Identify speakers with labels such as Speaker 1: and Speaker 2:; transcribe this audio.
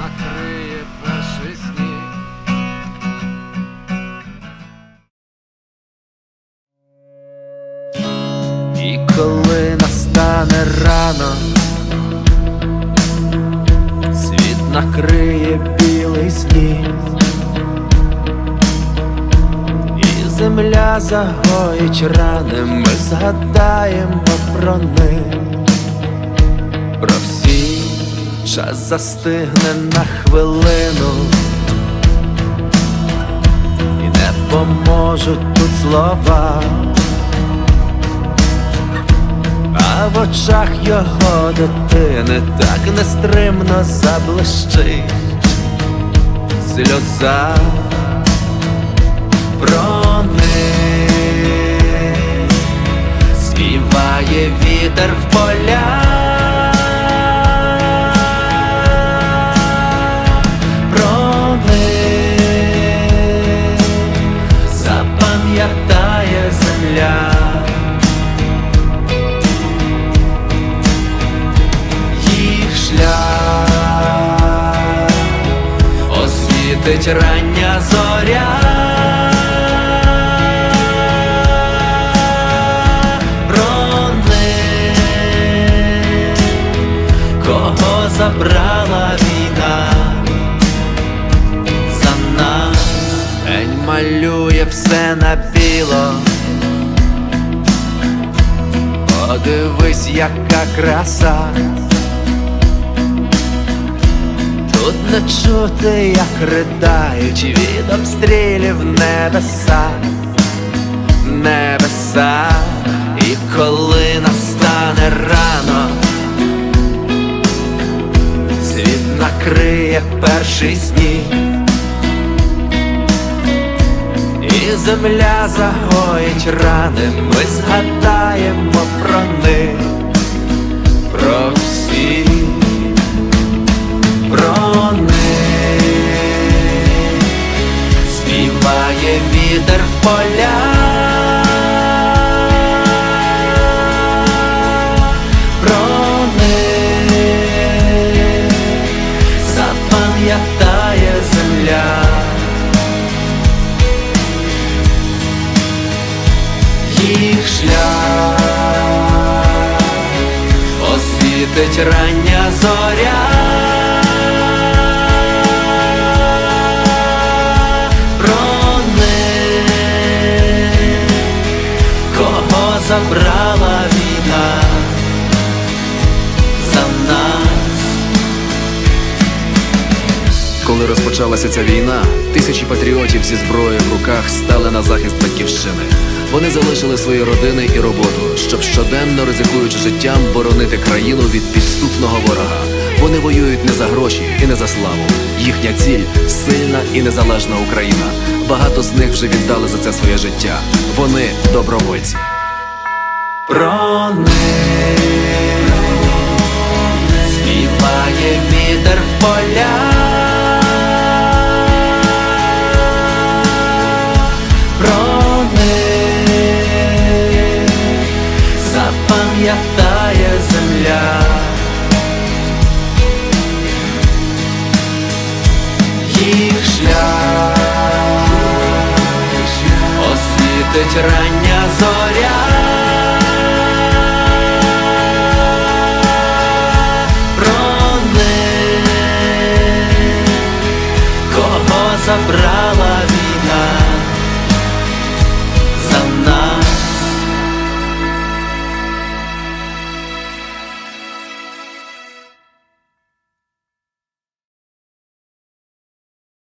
Speaker 1: Накриє перший сніг. І коли настане рано, світ накриє білий сніг, земля загоїть рани, ми згадаємо про них, про всі час застигне на хвилину, і не поможуть тут слова. А в очах його дитини так нестримно заблищить. Сльоза. Про них співає вітер в полях про запам'ятає земля. освітить рання зоря. Забрала війна за нас, день малює все на біло. Подивись, яка краса. Тут не чути, як ридають від обстрілів небеса, небеса, і коли настане накриє перший сніг, і земля загоїть рани, ми згадаємо про них, про всіх про них співає вітер в полях їх шлях освітить рання зоря. Про кого забрала війна за нас.
Speaker 2: Коли розпочалася ця війна, тисячі патріотів зі зброєю в руках стали на захист батьківщини. Вони залишили свої родини і роботу, щоб щоденно ризикуючи життям боронити країну від підступного ворога. Вони воюють не за гроші і не за славу. Їхня ціль сильна і незалежна Україна. Багато з них вже віддали за це своє життя. Вони добровольці.
Speaker 1: Про них співає вітер в полях запам'ятає земля їх шлях освітить рання зоря. Про них, кого забрала